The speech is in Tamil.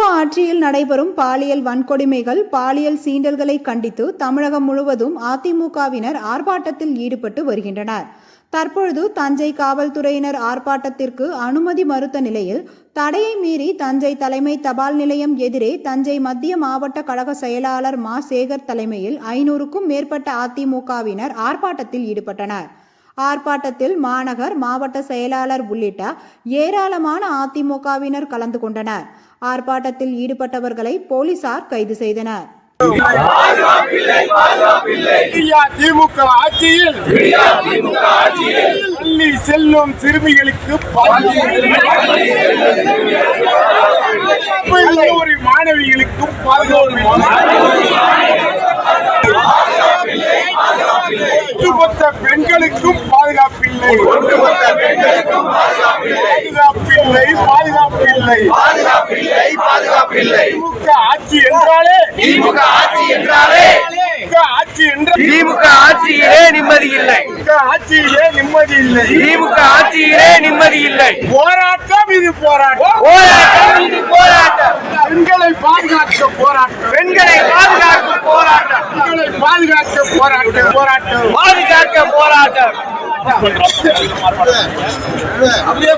ஆட்சியில் நடைபெறும் பாலியல் வன்கொடுமைகள் பாலியல் சீண்டல்களை கண்டித்து தமிழகம் முழுவதும் அதிமுகவினர் ஆர்ப்பாட்டத்தில் ஈடுபட்டு வருகின்றனர். தற்பொழுது தஞ்சை காவல்துறையினர் ஆர்ப்பாட்டத்திற்கு அனுமதி மறுத்த நிலையில் தடையை மீறி தஞ்சை தலைமை தபால் நிலையம் எதிரே தஞ்சை மத்திய மாவட்ட கழக செயலாளர் மா. சேகர் தலைமையில் ஐநூறுக்கும் மேற்பட்ட அதிமுகவினர் ஆர்ப்பாட்டத்தில் ஈடுபட்டனர். ஆர்ப்பாட்டத்தில் மாநகர் மாவட்ட செயலாளர் உள்ளிட்ட ஏராளமான அதிமுகவினர் கலந்து கொண்டனர். ஆர்ப்பாட்டத்தில் ஈடுபட்டவர்களை போலீசார் கைது செய்தனர். திமுக ஆட்சியில் பள்ளி செல்லும் சிறுமிகளுக்கு கல்லூரி மாணவிகளுக்கும் பாதுகாப்பு. பாதுகாப்பில்லை பாதுகாப்பில்லை. பாதுகாப்பில்லை. பாதுகாப்பில்லை பாதுகாப்பில்லை. திமுக ஆட்சி என்றாலே? திமுக ஆட்சி என்றாலே? ஆட்சி என்றால் திமுக ஆட்சியிலே நிம்மதி இல்லை. ஆட்சியிலே நிம்மதி இல்லை. திமுக ஆட்சியிலே நிம்மதி இல்லை. போராட்டம் இது போராட்டம். போராட்டம் பெண்களை பாதுகாக்க போராட்டம் பெண்களை பாதுகாக்கும் போராட்டம் பெண்களை பாதுகாக்க போராட்டம் போராட்டம் பாதுகாக்க போராட்டம் அப்படியே